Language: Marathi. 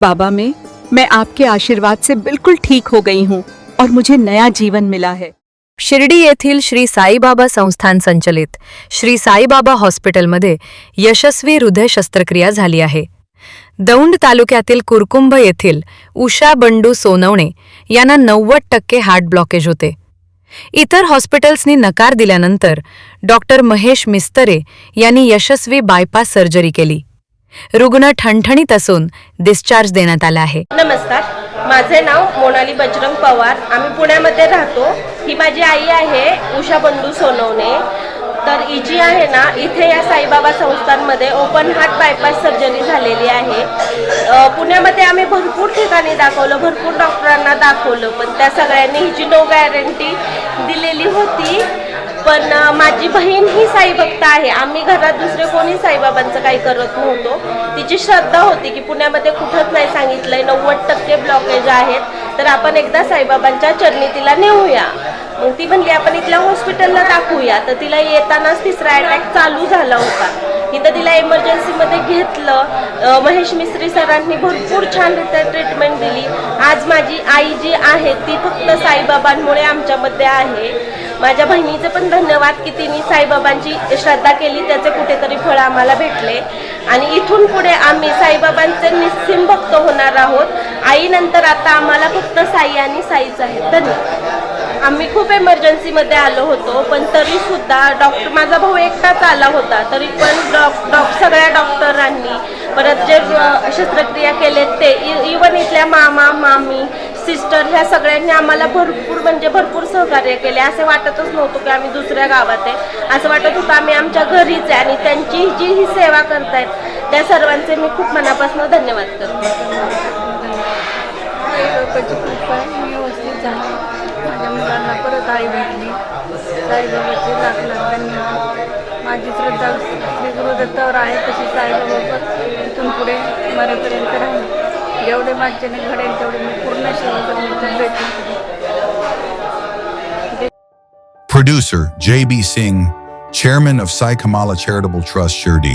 बाबा में मैं आपके आशीर्वाद से बिल्कुल ठीक हो गई हूँ और मुझे नया जीवन मिला है। शिर्डी येथील श्री साईबाबा संस्थान संचलित श्री साईबाबा हॉस्पिटलमध्ये यशस्वी हृदय शस्त्रक्रिया झाली आहे. दौंड तालुक्यातील कुरकुंभ येथील उषा बंडू सोनवणे यांना नव्वद टक्के हार्ट ब्लॉकेज होते. इतर हॉस्पिटल्सनी नकार दिल्यानंतर डॉक्टर महेश मिस्तरे यांनी यशस्वी बायपास सर्जरी केली. रुग्ण ठणठणीत असून डिस्चार्ज देण्यात आला आहे. नमस्कार. माझे नाव मोनाली बजरंग पवार. आम्ही पुण्यामध्ये राहतो. ही माझी आई आहे उषा बंडू सोनवणे. तर ही जी आहे ना इथे या साईबाबा संस्थांमध्ये ओपन हार्ट बायपास सर्जरी झालेली आहे. पुण्यामध्ये आम्ही भरपूर ठिकाणी दाखवलं भरपूर डॉक्टरांना दाखवलं पण त्या सगळ्यांनी हिची नो गॅरंटी दिलेली होती. पण माझी बहीण ही साईभक्त आहे. आम्ही घरात दुसरे कोणी साईबाबांचं काही करत नव्हतो. तिची श्रद्धा होती की पुण्यामध्ये कुठंच नाही सांगितलंय. नव्वद टक्के ब्लॉकेज आहेत. तर आपण एकदा साईबाबांच्या चरणी तिला नेऊया. मग ती म्हणली आपण इथल्या हॉस्पिटलला दाखवूया तर तिला येतानाच तिसरा अटॅक चालू झाला होता. इथं तिला इमर्जन्सीमध्ये घेतलं. महेश मिस्त्री सरांनी भरपूर छानरित्या ट्रीटमेंट दिली. आज माझी आई जी आहे ती फक्त साईबाबांमुळे आमच्यामध्ये आहे. माझ्या बहिणीचं पण धन्यवाद की तिने साईबाबांची श्रद्धा केली त्याचे कुठेतरी फळ आम्हाला भेटले. आणि इथून पुढे आम्ही साईबाबांचे निस्सिम भक्त होणार आहोत. आईनंतर आता आम्हाला फक्त साई आणि साईच आहेत. धन्यवाद. आम्ही खूप एमर्जन्सीमध्ये आलो होतो पण तरी सुद्धा डॉक्टर माझा भाऊ एकटाच आला होता तरी पण डॉक डॉक सगळ्या डॉक्टरांनी परत जे शस्त्रक्रिया केले ते इवन इथल्या मामा मामी सिस्टर ह्या सगळ्यांनी आम्हाला भरपूर म्हणजे भरपूर सहकार्य केले. असे वाटतच नव्हतं की आम्ही दुसऱ्या गावात आहे. असं वाटत होतं आम्ही आमच्या घरीच आहे आणि त्यांची जी ही सेवा करतायत त्या सर्वांचे मी खूप मनापासून धन्यवाद करते. लोकांची कृपा आहे. मी व्यवस्थित झाले. माझ्या मुलांना परत आई भेटली. साईबाबाचे लाख लाख धन्यवाद. माझी श्रद्धा श्री गुरुदत्तावर आहे तशी पण इथून पुढे मरेपर्यंत राहील. जेवढे माझ्याने घडेल तेवढे मी पूर्ण सेवा करण्याचा प्रयत्न करेन Producer J.B. Singh, Chairman of Sai Kamala Charitable Trust Shirdi.